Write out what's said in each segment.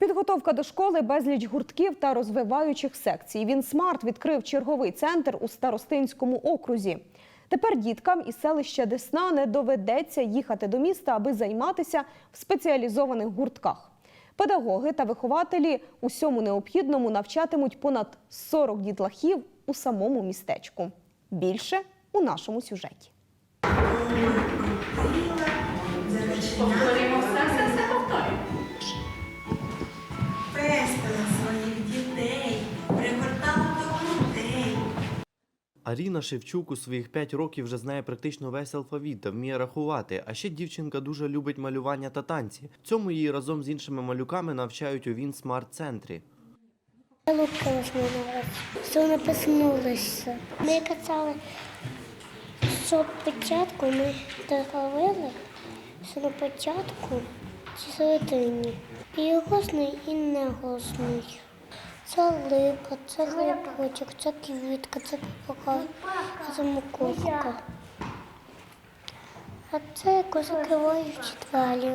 Підготовка до школи, безліч гуртків та розвиваючих секцій. Він смарт відкрив черговий центр у Старостинському окрузі. Тепер діткам із селища Десна не доведеться їхати до міста, аби займатися в спеціалізованих гуртках. Педагоги та вихователі усьому необхідному навчатимуть понад 40 дітлахів у самому містечку. Більше у нашому сюжеті. Аріна Шевчук у своїх 5 років вже знає практично весь алфавіт та вміє рахувати. А ще дівчинка дуже любить малювання та танці. Цьому її разом з іншими малюками навчають у Він Смарт центрі. Луки розмовляли, що не поснулися. Ми казали, що спочатку ми договорили, що на початку чи середині. І голосний, і неголосний. Це липа, це грибочок, це квітка, це попугай, це мукушка. А це якось закриваючи двері.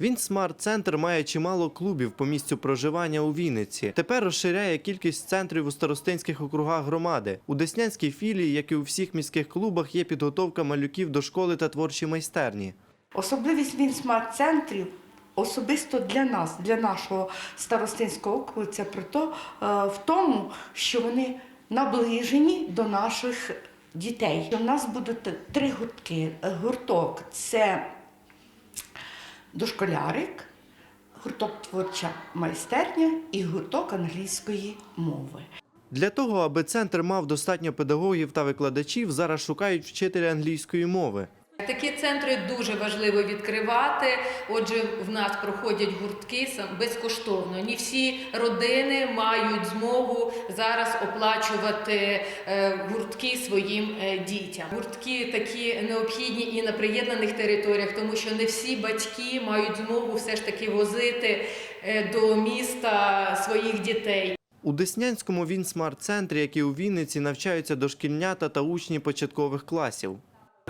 Він Смарт Центр має чимало клубів по місцю проживання у Вінниці. Тепер розширяє кількість центрів у старостинських округах громади. У Деснянській філії, як і у всіх міських клубах, є підготовка малюків до школи та творчі майстерні. Особливість Мінсмарт-центрів особисто для нас, для нашого старостинського округу, це про то, е, в тому, що вони наближені до наших дітей. У нас будуть три гуртки. Гурток це дошколярик, гурток творча майстерня і гурток англійської мови. Для того, аби центр мав достатньо педагогів та викладачів, зараз шукають вчителя англійської мови. Такі центри дуже важливо відкривати. Отже, в нас проходять гуртки безкоштовно. Не всі родини мають змогу зараз оплачувати е, гуртки своїм е, дітям. Гуртки такі необхідні і на приєднаних територіях, тому що не всі батьки мають змогу все ж таки возити е, до міста своїх дітей. У Деснянському він смарт-центрі, як і у Вінниці, навчаються дошкільнята та учні початкових класів.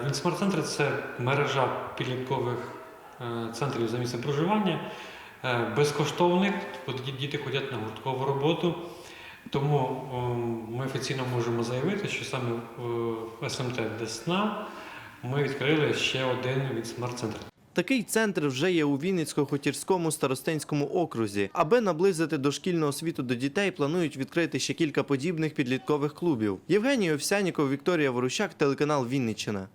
Він смарт-центр це мережа підліткових е, центрів за місцем проживання, е, безкоштовних, діти ходять на гурткову роботу. Тому ем, ми офіційно можемо заявити, що саме в СМТ Десна ми відкрили ще один від смарт-центр. Такий центр вже є у Вінницько-Хотірському старостинському окрузі. Аби наблизити дошкільну освіту до дітей, планують відкрити ще кілька подібних підліткових клубів. Євгеній Овсяніков, Вікторія Ворущак, телеканал Вінниччина.